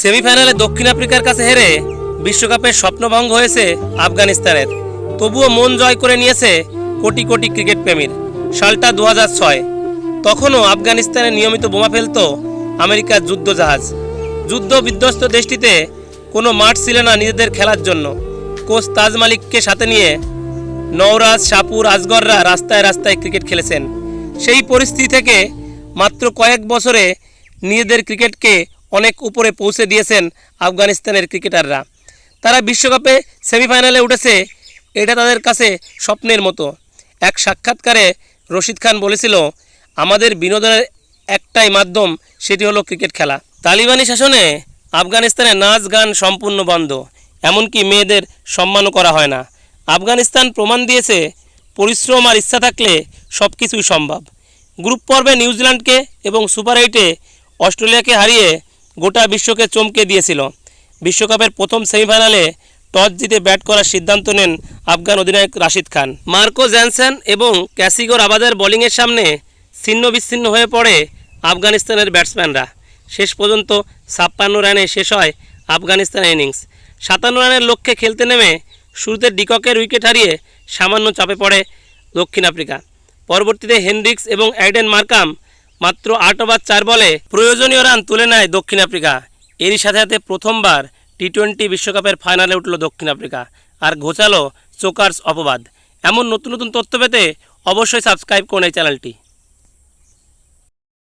সেমিফাইনালে দক্ষিণ আফ্রিকার কাছে হেরে বিশ্বকাপের স্বপ্নভঙ্গ হয়েছে আফগানিস্তানের। তবুও মন জয় করে নিয়েছে কোটি কোটি ক্রিকেট প্রেমীর। সালটা দু তখনও আফগানিস্তানে নিয়মিত বোমা ফেলত আমেরিকার যুদ্ধজাহাজ। যুদ্ধ বিধ্বস্ত দেশটিতে কোনো মাঠ ছিল না নিজেদের খেলার জন্য। কোচ তাজ মালিককে সাথে নিয়ে নওরাজ, শাপুর, আজগররা রাস্তায় রাস্তায় ক্রিকেট খেলেছেন। সেই পরিস্থিতি থেকে মাত্র কয়েক বছরে নিজেদের ক্রিকেটকে অনেক উপরে পৌঁছে দিয়েছেন আফগানিস্তানের ক্রিকেটাররা। তারা বিশ্বকাপে সেমিফাইনালে উঠেছে, এটা তাদের কাছে স্বপ্নের মতো। এক সাক্ষাৎকারে রশিদ খান বলেছিল, আমাদের বিনোদনের একটাই মাধ্যম, সেটি হলো ক্রিকেট খেলা। তালিবানি শাসনে আফগানিস্তানে নাচ গান সম্পূর্ণ বন্ধ, এমনকি মেয়েদের সম্মানও করা হয় না। আফগানিস্তান প্রমাণ দিয়েছে, পরিশ্রম আর ইচ্ছা থাকলে সব কিছুই সম্ভব। গ্রুপ পর্বে নিউজিল্যান্ডকে এবং সুপার এইটে অস্ট্রেলিয়াকে হারিয়ে গোটা বিশ্বকে চমকে দিয়েছিল। বিশ্বকাপের প্রথম সেমিফাইনালে টস জিতে ব্যাট করার সিদ্ধান্ত নেন আফগান অধিনায়ক রাশিদ খান। মার্কো জ্যানসেন এবং ক্যাসিগোর আবাদের বোলিংয়ের সামনে ছিন্ন বিচ্ছিন্ন হয়ে পড়ে আফগানিস্তানের ব্যাটসম্যানরা। শেষ পর্যন্ত ছাপ্পান্ন রানে শেষ হয় আফগানিস্তানের ইনিংস। সাতান্ন রানের লক্ষ্যে খেলতে নেমে শুরুতে ডিককের উইকেট হারিয়ে সামান্য চাপে পড়ে দক্ষিণ আফ্রিকা। পরবর্তীতে হেনরিক্স এবং অ্যাডেন মার্কাম মাত্র আট ওভার চার বলে প্রয়োজনীয় রান তুলে নেয় দক্ষিণ আফ্রিকা। এরই সাথে সাথে প্রথমবার টি টোয়েন্টি বিশ্বকাপের ফাইনালে উঠল দক্ষিণ আফ্রিকা, আর ঘোচালো চোকার্স অপবাদ। এমন নতুন নতুন তথ্য পেতে অবশ্যই সাবস্ক্রাইব করুন এই চ্যানেলটি।